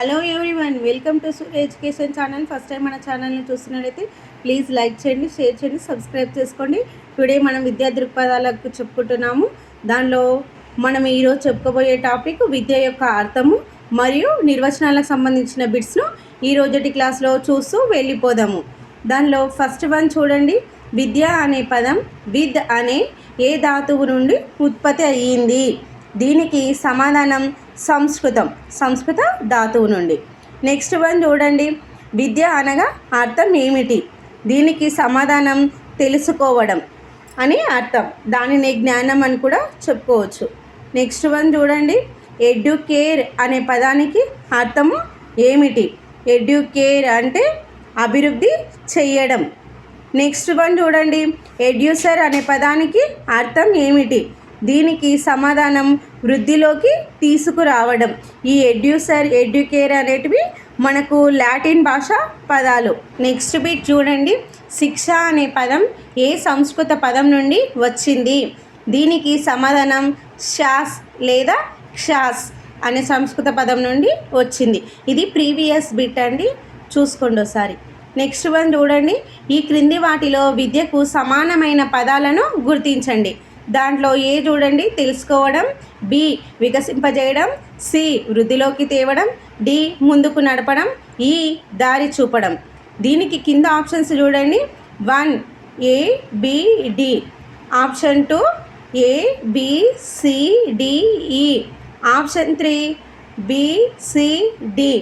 Hello everyone welcome to Surya education channel first time మన ఛానల్ని చూస్తున్నట్టయితే ప్లీజ్ లైక్ చేయండి షేర్ చేయండి సబ్స్క్రైబ్ చేసుకోండి. టుడే మనం విద్యా దృక్పథాలకు చెప్పుకుంటున్నాము. దానిలో మనం ఈరోజు చెప్పుకోబోయే టాపిక్ విద్య యొక్క అర్థము మరియు నిర్వచనాలకు సంబంధించిన బిట్స్ను ఈ రోజటి క్లాస్లో చూస్తూ వెళ్ళిపోదాము. దానిలో ఫస్ట్ వన్ చూడండి. విద్య అనే పదం విద్ అనే ఏ ధాతువు నుండి ఉత్పత్తి అయ్యింది? దీనికి సమాధానం సంస్కృతం సంస్కృత ధాతువు నుండి. నెక్స్ట్ వన్ చూడండి. విద్య అనగా అర్థం ఏమిటి? దీనికి సమాధానం తెలుసుకోవడం అని అర్థం. దానిని జ్ఞానం అని కూడా చెప్పుకోవచ్చు. నెక్స్ట్ వన్ చూడండి. ఎడ్యుకేర్ అనే పదానికి అర్థము ఏమిటి? ఎడ్యుకేర్ అంటే అభివృద్ధి చెయ్యడం. నెక్స్ట్ వన్ చూడండి. ఎడ్యూసర్ అనే పదానికి అర్థం ఏమిటి? దీనికి సమాధానం వృద్ధిలోకి తీసుకురావడం. ఈ ఎడ్యూసర్ ఎడ్యుకేర్ అనేటివి మనకు లాటిన్ భాష పదాలు. నెక్స్ట్ బిట్ చూడండి. శిక్ష అనే పదం ఏ సంస్కృత పదం నుండి వచ్చింది? దీనికి సమాధానం షాస్ లేదా క్షాస్ అనే సంస్కృత పదం నుండి వచ్చింది. ఇది ప్రీవియస్ బిట్ అండి. చూసుకోండి ఒకసారి. నెక్స్ట్ వన్ చూడండి. ఈ క్రింది వాటిలో విద్యకు సమానమైన పదాలను గుర్తించండి. దాంట్లో ఏ చూడండి? తెలుసుకోవడం బి వికసింపజేయడం సి వృద్ధిలోకి తేవడం డి ముందుకు నడపడం ఈ దారి చూపడం. దీనికి కింద ఆప్షన్స్ చూడండి. One A B D. Option two A B C D E option three B C D.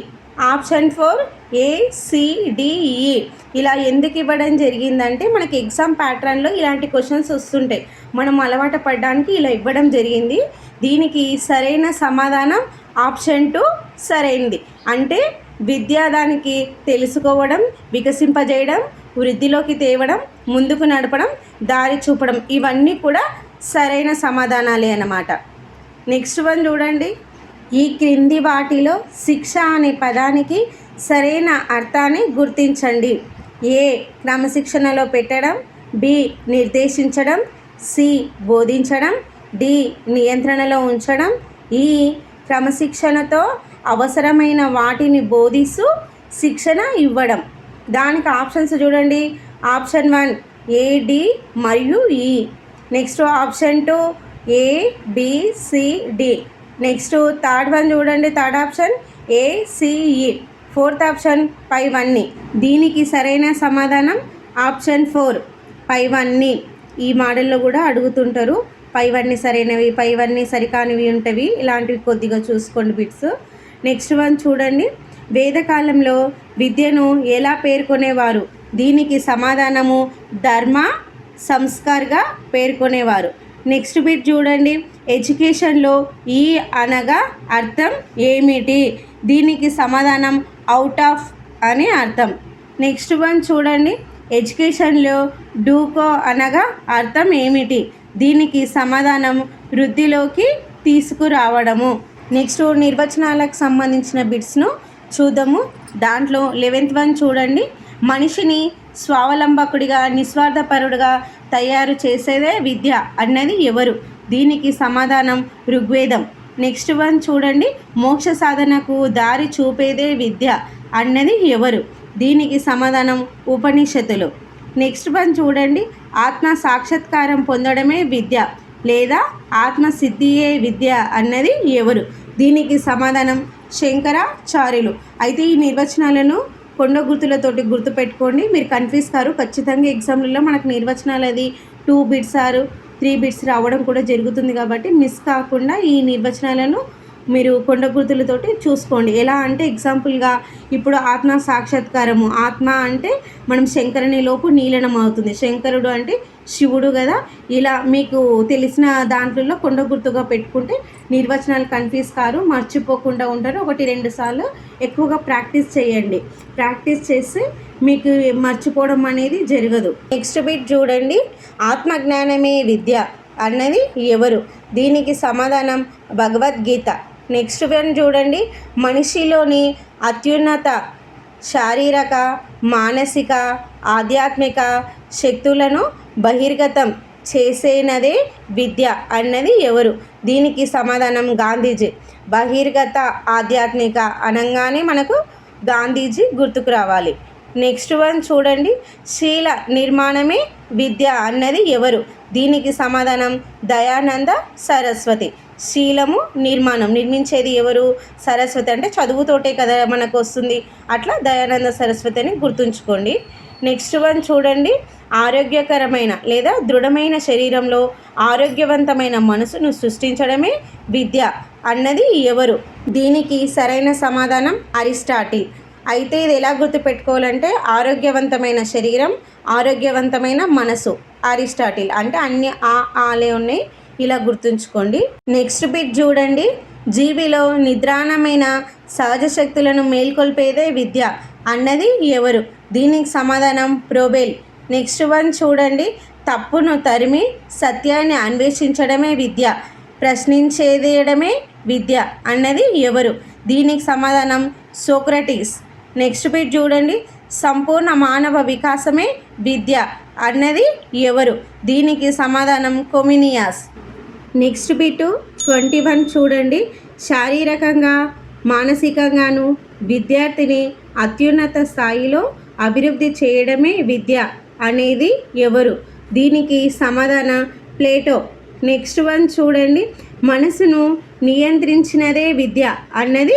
Option four A C D E ఇలా ఎందుకు ఇవ్వడం జరిగిందంటే మనకి ఎగ్జామ్ ప్యాటర్న్లో ఇలాంటి క్వశ్చన్స్ వస్తుంటాయి. మనం అలవాటు పడడానికి ఇలా ఇవ్వడం జరిగింది. దీనికి సరైన సమాధానం ఆప్షన్ టూ సరైనది అంటే విద్య దానికి తెలుసుకోవడం వికసింపజేయడం వృద్ధిలోకి తేవడం ముందుకు నడపడం దారి చూపడం ఇవన్నీ కూడా సరైన సమాధానాలే అన్నమాట. నెక్స్ట్ వన్ చూడండి. ఈ క్రింది వాటిలో శిక్ష అనే పదానికి సరైన అర్థాన్ని గుర్తించండి. ఏ. క్రమశిక్షణలో పెట్టడం. బి. నిర్దేశించడం. సి. బోధించడం. డి. నియంత్రణలో ఉంచడం. ఈ. క్రమశిక్షణతో అవసరమైన వాటిని బోధిస్తూ శిక్షణ ఇవ్వడం. దానికి ఆప్షన్స్ చూడండి. ఆప్షన్ వన్ ఏడి మరియు E. Next option two A B C D next third one చూడండి third option. A C E e. Fourth option పైవన్నీ దీనికి సరైన సమాధానం ఆప్షన్ ఫోర్ పైవన్నీ ఈ మోడల్లో కూడా అడుగుతుంటారు పైవన్నీ సరైనవి పైవన్నీ సరికానివి ఉంటవి. ఇలాంటివి కొద్దిగా చూసుకోండి బిట్స్. నెక్స్ట్ వన్ చూడండి వేదకాలంలో విద్యను ఎలా పేర్కొనేవారు? దీనికి సమాధానము ధర్మ సంస్కార్గా పేర్కొనేవారు. నెక్స్ట్ బిట్ చూడండి ఎడ్యుకేషన్లో ఈ అనగా అర్థం ఏమిటి? దీనికి సమాధానం అవుట్ ఆఫ్ అని అర్థం. నెక్స్ట్ వన్ చూడండి. ఎడ్యుకేషన్లో డూకో అనగా అర్థం ఏమిటి? దీనికి సమాధానం వృద్ధిలోకి తీసుకురావడము. నెక్స్ట్ నిర్వచనాలకు సంబంధించిన బిట్స్ను చూద్దాము. దాంట్లో లెవెన్త్ వన్ చూడండి. మనిషిని స్వావలంబకుడిగా నిస్వార్థపరుడిగా తయారు చేసేదే విద్య అన్నది ఎవరు? దీనికి సమాధానం ఋగ్వేదం. నెక్స్ట్ వన్ చూడండి. మోక్ష సాధనకు దారి చూపేదే విద్య అన్నది ఎవరు? దీనికి సమాధానం ఉపనిషత్తులు. నెక్స్ట్ వన్ చూడండి. ఆత్మ సాక్షాత్కారం పొందడమే విద్య లేదా ఆత్మసిద్ధియే విద్య అన్నది ఎవరు? దీనికి సమాధానం శంకరాచార్యులు. అయితే ఈ నిర్వచనాలను కొండ గుర్తులతోటి గుర్తుపెట్టుకోండి. మీరు కన్ఫ్యూజ్ కారు. ఖచ్చితంగా ఎగ్జామ్లలో మనకు నిర్వచనాలు అది టూ బిట్స్ ఆరు త్రీ బిట్స్ రావడం కూడా జరుగుతుంది కాబట్టి మిస్ కాకుండా ఈ నిర్వచనాలను మీరు కొండ గుర్తులతోటి చూసుకోండి. ఎలా అంటే ఎగ్జాంపుల్గా ఇప్పుడు ఆత్మ సాక్షాత్కారము. ఆత్మ అంటే మనం శంకరుని లోపు నీలనం అవుతుంది. శంకరుడు అంటే శివుడు కదా. ఇలా మీకు తెలిసిన దాంట్లో కొండ గుర్తుగా పెట్టుకుంటే నిర్వచనాలు కన్ఫ్యూజ్ కారు మర్చిపోకుండా ఉంటారు. ఒకటి రెండు సార్లు ఎక్కువగా ప్రాక్టీస్ చేయండి. ప్రాక్టీస్ చేస్తే మీకు మర్చిపోవడం అనేది జరగదు. నెక్స్ట్ బిట్ చూడండి. ఆత్మజ్ఞానమే విద్య అన్నది ఎవరు? దీనికి సమాధానం భగవద్గీత. నెక్స్ట్ వన్ చూడండి. మనిషిలోని అత్యున్నత శారీరక మానసిక ఆధ్యాత్మిక శక్తులను బహిర్గతం చేసేనదే విద్య అన్నది ఎవరు? దీనికి సమాధానం గాంధీజీ. బహిర్గత ఆధ్యాత్మిక అనగానే మనకు గాంధీజీ గుర్తుకు రావాలి. నెక్స్ట్ వన్ చూడండి. శీల నిర్మాణమే విద్య అన్నది ఎవరు? దీనికి సమాధానం దయానంద సరస్వతి. శీలము నిర్మాణం. నిర్మించేది ఎవరు? సరస్వతి అంటే చదువుతోటే కదా మనకు వస్తుంది. అట్లా దయానంద సరస్వతి అని గుర్తుంచుకోండి. నెక్స్ట్ వన్ చూడండి. ఆరోగ్యకరమైన లేదా దృఢమైన శరీరంలో ఆరోగ్యవంతమైన మనసును సృష్టించడమే విద్య అన్నది ఎవరు? దీనికి సరైన సమాధానం అరిస్టాటిల్. అయితే ఇది ఎలా గుర్తుపెట్టుకోవాలంటే ఆరోగ్యవంతమైన శరీరం ఆరోగ్యవంతమైన మనసు అరిస్టాటిల్ అంటే అన్ని ఆ ఆలే ఉన్నాయి. ఇలా గుర్తుంచుకోండి. నెక్స్ట్ బిట్ చూడండి. జీవిలో నిద్రాణమైన సహజ శక్తులను మేల్కొల్పేదే విద్య అన్నది ఎవరు? దీనికి సమాధానం ప్రోబేల్. నెక్స్ట్ వన్ చూడండి. తప్పును తరిమి సత్యాన్ని అన్వేషించడమే విద్య ప్రశ్నించేదేయడమే విద్య అన్నది ఎవరు? దీనికి సమాధానం సోక్రటీస్. నెక్స్ట్ పేజ్ చూడండి. సంపూర్ణ మానవ వికాసమే విద్య అన్నది ఎవరు? దీనికి సమాధానం Comenius. Next bit twenty one చూడండి. శారీరకంగా మానసికంగాను విద్యార్థిని అత్యున్నత స్థాయిలో అభివృద్ధి చేయడమే విద్య అనేది ఎవరు? దీనికి సమాధాన ప్లేటో. నెక్స్ట్ వన్ చూడండి. మనసును నియంత్రించినదే విద్య అన్నది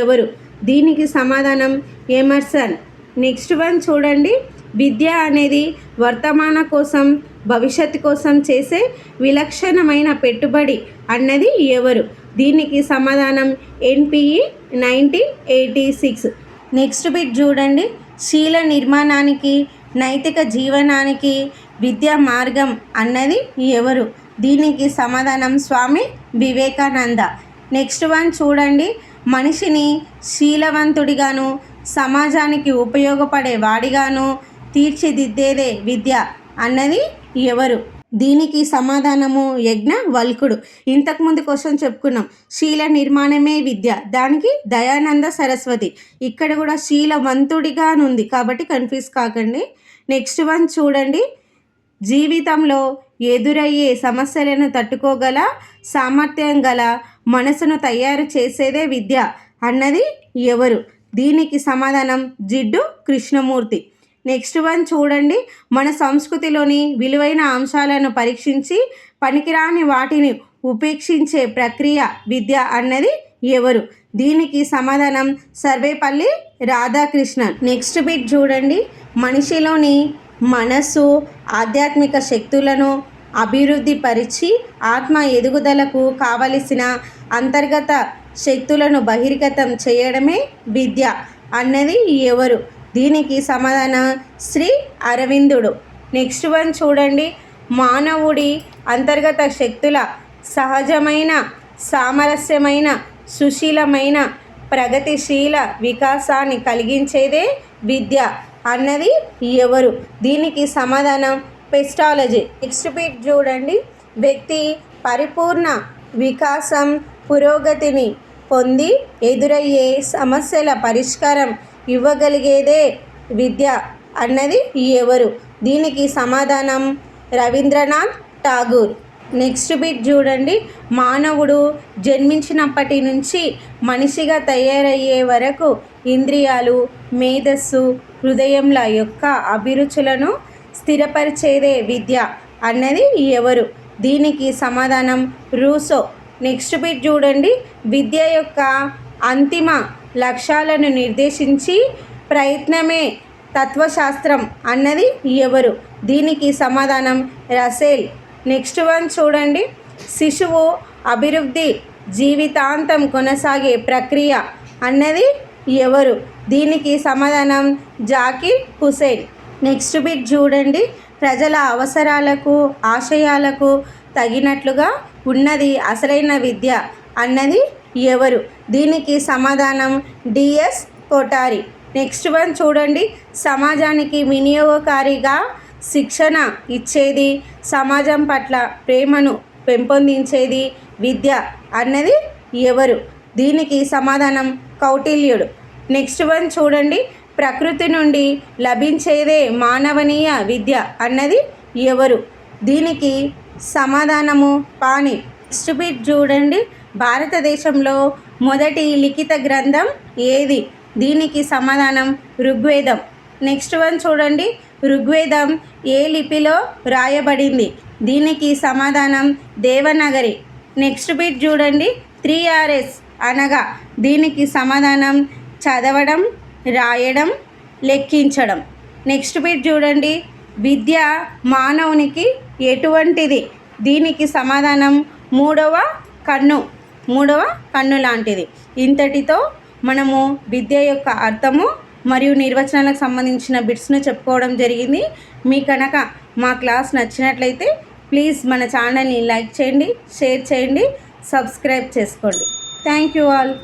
ఎవరు? దీనికి సమాధానం ఎమర్సన్ నెక్స్ట్ వన్ చూడండి. విద్య అనేది వర్తమాన కోసం భవిష్యత్తు కోసం చేసే విలక్షణమైన పెట్టుబడి అన్నది ఎవరు? దీనికి సమాధానం NPE nineteen eighty six. Next bit చూడండి. శీల నిర్మాణానికి నైతిక జీవనానికి విద్యా మార్గం అన్నది ఎవరు? దీనికి సమాధానం స్వామి వివేకానంద. నెక్స్ట్ వన్ చూడండి. మనిషిని శీలవంతుడిగాను సమాజానికి ఉపయోగపడే వాడిగాను తీర్చిదిద్దేదే విద్య అన్నది ఎవరు? దీనికి సమాధానము యజ్ఞ వల్కుడు. ఇంతకుముందు క్వశ్చన్ చెప్పుకున్నాం. శీల నిర్మాణమే విద్య. దానికి దయానంద సరస్వతి. ఇక్కడ కూడా శీలవంతుడిగా ఉంది కాబట్టి కన్ఫ్యూజ్ కాకండి. నెక్స్ట్ వన్ చూడండి. జీవితంలో ఎదురయ్యే సమస్యలను తట్టుకోగల సామర్థ్యం గల మనసును తయారు చేసేదే విద్య అన్నది ఎవరు? దీనికి సమాధానం జిడ్డు కృష్ణమూర్తి. నెక్స్ట్ వన్ చూడండి. మన సంస్కృతిలోని విలువైన అంశాలను పరీక్షించి పనికిరాని వాటిని ఉపేక్షించే ప్రక్రియ విద్య అన్నది ఎవరు? దీనికి సమాధానం సర్వేపల్లి రాధాకృష్ణన్. నెక్స్ట్ బిట్ చూడండి. మనిషిలోని మనస్సు ఆధ్యాత్మిక శక్తులను అభివృద్ధి పరిచి ఆత్మ ఎదుగుదలకు కావలసిన అంతర్గత శక్తులను బహిర్గతం చేయడమే విద్య అన్నది ఎవరు? దీనికి సమాధానం శ్రీ అరవిందుడు. నెక్స్ట్ వన్ చూడండి. మానవుడి అంతర్గత శక్తుల సహజమైన సామరస్యమైన సుశీలమైన ప్రగతిశీల వికాసాన్ని కలిగించేదే విద్య అన్నది ఎవరు? దీనికి సమాధానం పెస్టాలజీ. నెక్స్ట్ పీట్ చూడండి. వ్యక్తి పరిపూర్ణ వికాసం పురోగతిని పొంది ఎదురయ్యే సమస్యల పరిష్కారం ఇవ్వగలిగేదే విద్య అన్నది ఎవరు? దీనికి సమాధానం రవీంద్రనాథ్ ఠాగూర్. నెక్స్ట్ బిట్ చూడండి. మానవుడు జన్మించినప్పటి నుంచి మనిషిగా తయారయ్యే వరకు ఇంద్రియాలు మేధస్సు హృదయంల యొక్క అభిరుచులను స్థిరపరిచేదే విద్య అన్నది ఎవరు? దీనికి సమాధానం రూసో. నెక్స్ట్ బిట్ చూడండి. విద్య యొక్క అంతిమ లక్ష్యాలను నిర్దేశించి ప్రయత్నమే తత్వశాస్త్రం అన్నది ఎవరు? దీనికి సమాధానం రసేల్. నెక్స్ట్ వన్ చూడండి. శిశువు అభివృద్ధి జీవితాంతం కొనసాగే ప్రక్రియ అన్నది ఎవరు? దీనికి సమాధానం జాకిర్ హుసేన్. నెక్స్ట్ బిట్ చూడండి. ప్రజల అవసరాలకు ఆశయాలకు తగినట్లుగా ఉన్నది అసలైన విద్య అన్నది ఎవరు? దీనికి సమాధానం డిఎస్ కోటారి. నెక్స్ట్ వన్ చూడండి. సమాజానికి వినియోగకారిగా శిక్షణ ఇచ్చేది సమాజం పట్ల ప్రేమను పెంపొందించేది విద్య అన్నది ఎవరు? దీనికి సమాధానం కౌటిల్యుడు. నెక్స్ట్ వన్ చూడండి. ప్రకృతి నుండి లభించేదే మానవనీయ విద్య అన్నది ఎవరు? దీనికి సమాధానము పాని స్టూపిడ్ చూడండి. భారతదేశంలో మొదటి లిఖిత గ్రంథం ఏది? దీనికి సమాధానం ఋగ్వేదం. నెక్స్ట్ వన్ చూడండి. ఋగ్వేదం ఏ లిపిలో రాయబడింది? దీనికి సమాధానం దేవనగరి. నెక్స్ట్ బిట్ చూడండి. త్రీ ఆర్ఎస్ అనగా దీనికి సమాధానం చదవడం రాయడం లెక్కించడం. నెక్స్ట్ బిట్ చూడండి. విద్య మానవునికి ఎటువంటిది? దీనికి సమాధానం మూడవ కన్ను మూడవ కన్ను లాంటిది. ఇంతటితో మనము విద్య యొక్క అర్థము మరియు నిర్వచనాలకు సంబంధించిన బిట్స్ను చెప్పుకోవడం జరిగింది. మీ కనుక మా క్లాస్ నచ్చినట్లయితే ప్లీజ్ మన ఛానల్ని లైక్ చేయండి షేర్ చేయండి సబ్స్క్రైబ్ చేసుకోండి. Thank you all.